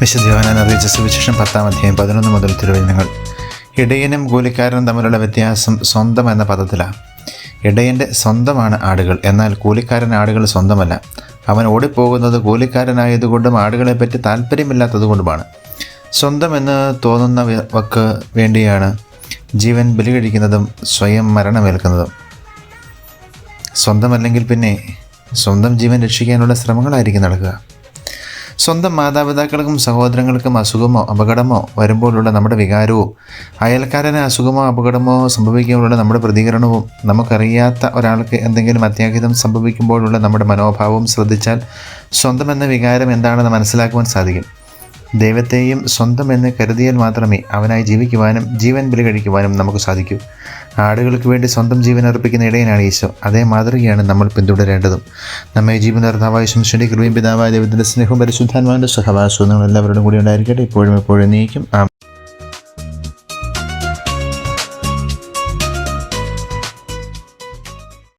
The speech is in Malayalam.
വിശുദ്ധ യോഹനാൻ അറിയിച്ച സുവിശേഷം പത്താം അധ്യായം പതിനൊന്ന് മുതൽ തിരുവചനങ്ങൾ. ഇടയനും കൂലിക്കാരനും തമ്മിലുള്ള വ്യത്യാസം സ്വന്തം എന്ന പദത്തിലാണ്. ഇടയന്റെ സ്വന്തമാണ് ആടുകൾ എന്നാൽ കൂലിക്കാരൻ ആടുകൾ സ്വന്തമല്ല. അവൻ ഓടിപ്പോകുന്നത് കൂലിക്കാരനായതുകൊണ്ടും ആടുകളെപ്പറ്റി താല്പര്യമില്ലാത്തതുകൊണ്ടുമാണ്. സ്വന്തം എന്ന് തോന്നുന്നവക്ക് വേണ്ടിയാണ് ജീവൻ ബലി കഴിക്കുന്നതും സ്വയം മരണമേൽക്കുന്നതും. സ്വന്തമല്ലെങ്കിൽ പിന്നെ സ്വന്തം ജീവൻ രക്ഷിക്കാനുള്ള ശ്രമങ്ങളായിരിക്കും നടക്കുക. സ്വന്തം മാതാപിതാക്കൾക്കും സഹോദരങ്ങൾക്കും അസുഖമോ അപകടമോ വരുമ്പോഴുള്ള നമ്മുടെ വികാരവും അയൽക്കാരന് അസുഖമോ അപകടമോ സംഭവിക്കുമ്പോഴുള്ള നമ്മുടെ പ്രതികരണവും നമുക്കറിയാത്ത ഒരാൾക്ക് എന്തെങ്കിലും അത്യാഹിതം സംഭവിക്കുമ്പോഴുള്ള നമ്മുടെ മനോഭാവവും ശ്രദ്ധിച്ചാൽ സ്വന്തം എന്ന വികാരം എന്താണെന്ന് മനസ്സിലാക്കുവാൻ സാധിക്കും. ദൈവത്തെയും സ്വന്തം എന്ന് കരുതിയാൽ മാത്രമേ അവനായി ജീവിക്കുവാനും ജീവൻ ബലി കഴിക്കുവാനും നമുക്ക് സാധിക്കൂ. ആടുകൾക്ക് വേണ്ടി സ്വന്തം ജീവൻ അർപ്പിക്കുന്ന ഇടയനാണ് ഈശോ അതേ മാതൃകയാണ് നമ്മൾ പിന്തുടരേണ്ടതും. നമ്മെ ജീവൻ നിർത്താവായ ശംശടി കൃപയും പിതാവായ ദൈവത്തിന്റെ സ്നേഹവും പരിശുദ്ധാന്മാരുടെ സഹവാസവും നിങ്ങൾ എല്ലാവരോടും കൂടി ഉണ്ടായിരിക്കട്ടെ. ഇപ്പോഴും എപ്പോഴും നീക്കും. ആമേ